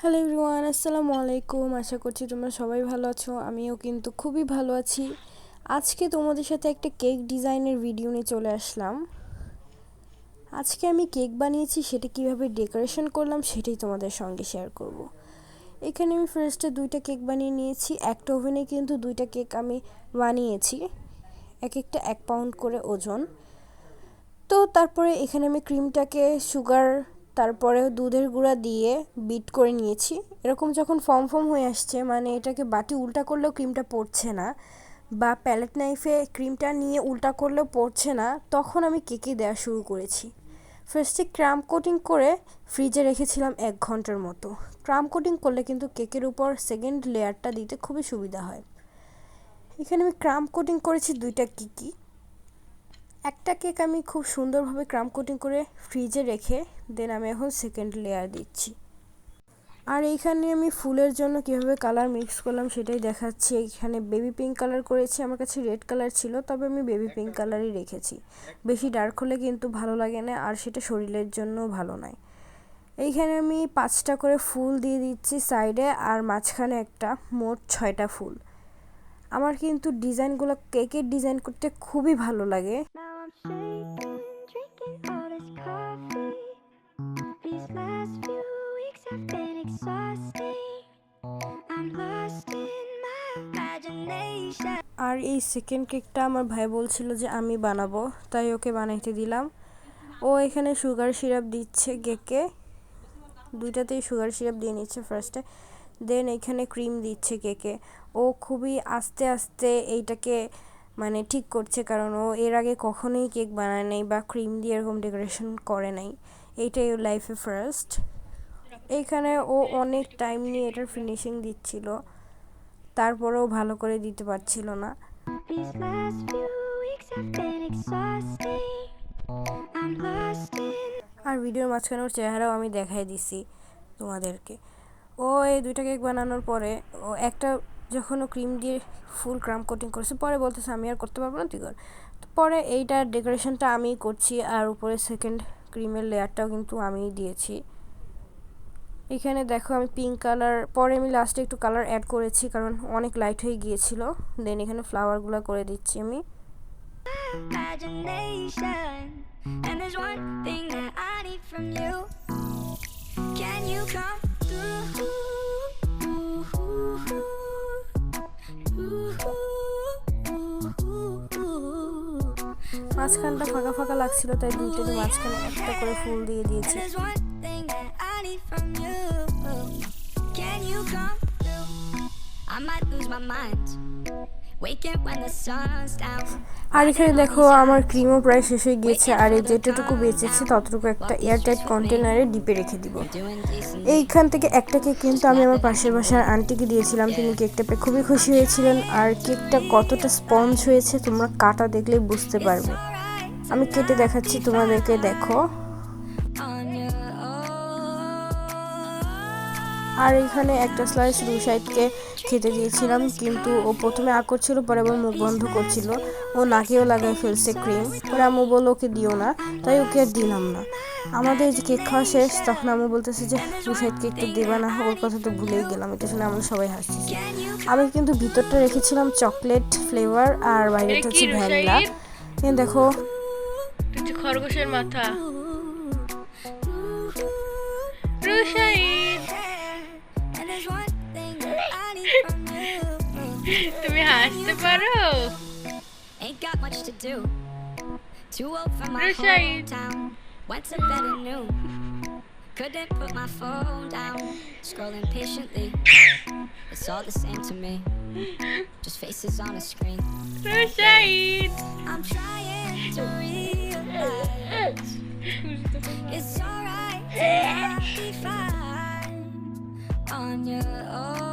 Hello everyone আসসালামু আলাইকুম আশা করছি তোমরা সবাই ভালো আছো। আমিও কিন্তু খুবই ভালো আছি। আজকে তোমাদের সাথে একটা কেক ডিজাইনের ভিডিও নিয়ে চলে আসলাম। আজকে আমি কেক বানিয়েছি, সেটা কীভাবে ডেকোরেশন করলাম সেটাই তোমাদের সঙ্গে শেয়ার করব। এখানে আমি ফার্স্টে দুইটা কেক বানিয়ে নিয়েছি। একটা ওভেনে কিন্তু দুইটা কেক আমি বানিয়েছি। এক একটা এক পাউন্ড করে ওজন। তো তারপরে এখানে আমি ক্রিমটাকে, সুগার, তারপরে দুধের গুঁড়া দিয়ে বিট করে নিয়েছি। এরকম যখন ফর্ম ফর্ম হয়ে আসছে মানে এটাকে বাটি উল্টা করলেও ক্রিমটা পড়ছে না বা প্যালেট নাইফে ক্রিমটা নিয়ে উল্টা করলেও পড়ছে না, তখন আমি কেকে দেওয়া শুরু করেছি। ফার্স্টে ক্রাম কোটিং করে ফ্রিজে রেখেছিলাম এক ঘণ্টার মতো। ক্রাম কোটিং করলে কিন্তু কেকের উপর সেকেন্ড লেয়ারটা দিতে খুবই সুবিধা হয়। এখানে আমি ক্রাম কোটিং করেছি দুইটা কিকি একটা কেক আমি খুব সুন্দরভাবে ক্রাম কোটিং করে ফ্রিজে রেখে দেন আমি এখন সেকেন্ড লেয়ার দিচ্ছি। আর এইখানে আমি ফুলের জন্য কীভাবে কালার মিক্স করলাম সেটাই দেখাচ্ছি। এখানে বেবি পিঙ্ক কালার করেছি, আমার কাছে রেড কালার ছিল, তবে আমি বেবি পিঙ্ক কালারই রেখেছি। বেশি ডার্ক হলে কিন্তু ভালো লাগে না, আর সেটা শরীরের জন্য ভালো নয়। এইখানে আমি পাঁচটা করে ফুল দিয়ে দিচ্ছি সাইডে আর মাঝখানে একটা, মোট ছয়টা ফুল। আমার কিন্তু ডিজাইনগুলো কেকের ডিজাইন করতে খুবই ভালো লাগে। আর এই সেকেন্ড কেকটা আমার ভাই বলছিল যে আমি বানাবো, তাই ওকে বানাইতে দিলাম। ও এখানে সুগার সিরাপ দিচ্ছে কেকে দুইটাতেই সুগার সিরাপ দিয়ে নিচ্ছে ফার্স্টে দেন এখানে ক্রিম দিচ্ছে কেকে ও খুবই আস্তে আস্তে এইটাকে মানে ঠিক করছে, কারণ ও এর আগে কখনোই কেক বানায় নাই বা ক্রিম দিয়ে এরকম ডেকোরেশন করে নাই। এইটাই ওর লাইফে ফার্স্ট এইখানে ও অনেক টাইম নিয়ে এটার ফিনিশিং দিচ্ছিল। তারপরেও ভালো করে দিতে পারছিল না। আর ভিডিওর মাঝখানে ওর চেহারাও আমি দেখাই দিছি তোমাদেরকে। ও এই দুইটা কেক বানানোর পরে ও একটা যখন ও ক্রিম দিয়ে ফুল ক্রাম কোটিং করেছে পরে বলতেছে আমি আর করতে পারব না তুই কর। তো পরে এইটার ডেকোরেশনটা আমিই করছি আর উপরে সেকেন্ড ক্রিমের লেয়ারটাও কিন্তু আমিই দিয়েছি। এখানে দেখো আমি পিঙ্ক কালার পরে আমি লাস্টে একটু কালার অ্যাড করেছি কারণ অনেক লাইট হয়ে গিয়েছিল। দেন এখানে ফ্লাওয়ারগুলো করে দিচ্ছি আমি? মাঝখানটা ফাঁকা ফাঁকা লাগছিল তাই দুইটাতে মাঝখানে একটা করে ফুল দিয়ে দিয়েছি। Need from you. Can you come through? I might lose my mind. Waking when the sun's down. আর এখানে দেখো আমার ক্রিমও প্রায় শেষ হয়ে গিয়েছে আর এই যেটুকু বেঁচেছে ততটুকু একটা এয়ারটাইট কন্টেনারে ডিপে রেখে দিব এইখান থেকে একটা কেক কিন্তু আমি আমার পাশের বাসার আন্টিকে দিয়েছিলাম তিনি কেকটা পেয়ে খুবই খুশি হয়েছিলেন আর কেকটা কতটা স্পঞ্জ হয়েছে তোমরা কাটা দেখলেই বুঝতে পারবে আমি কেটে দেখাচ্ছি তোমাদেরকে দেখো আর এখানে একটা স্লাইস রুশাইডকে খেতে দিয়েছিলাম কিন্তু ও প্রথমে করছিল পরে আবার মুখ বন্ধ করছিল। ও নাকেও লাগায় ফেলছে ক্রিম পরে আম্মু বলল ওকে দিও না। তাই ওকে আর দিলাম না। আমাদের যে কেক খাওয়া শেষ তখন আম্মু বলতেছে যে রুশাইডকে একটু দেবা না ওর কথা তো ভুলেই গেলাম। এটা শুনে আমরা সবাই you আমি কিন্তু ভিতরটা রেখেছিলাম চকলেট ফ্লেভার আর বাইরেটা হচ্ছে ভ্যানিলা দেখো। খরগোশের মাথা। তুমি হাসতে পারো Ain't got much to do. Too old for my Rashid. hometown. Went to bed at noon. Couldn't put my phone down. Scrolling patiently. It's all the same to me. Just faces on a screen. রুশাইন I'm trying to realize it's alright to not be fine on your own.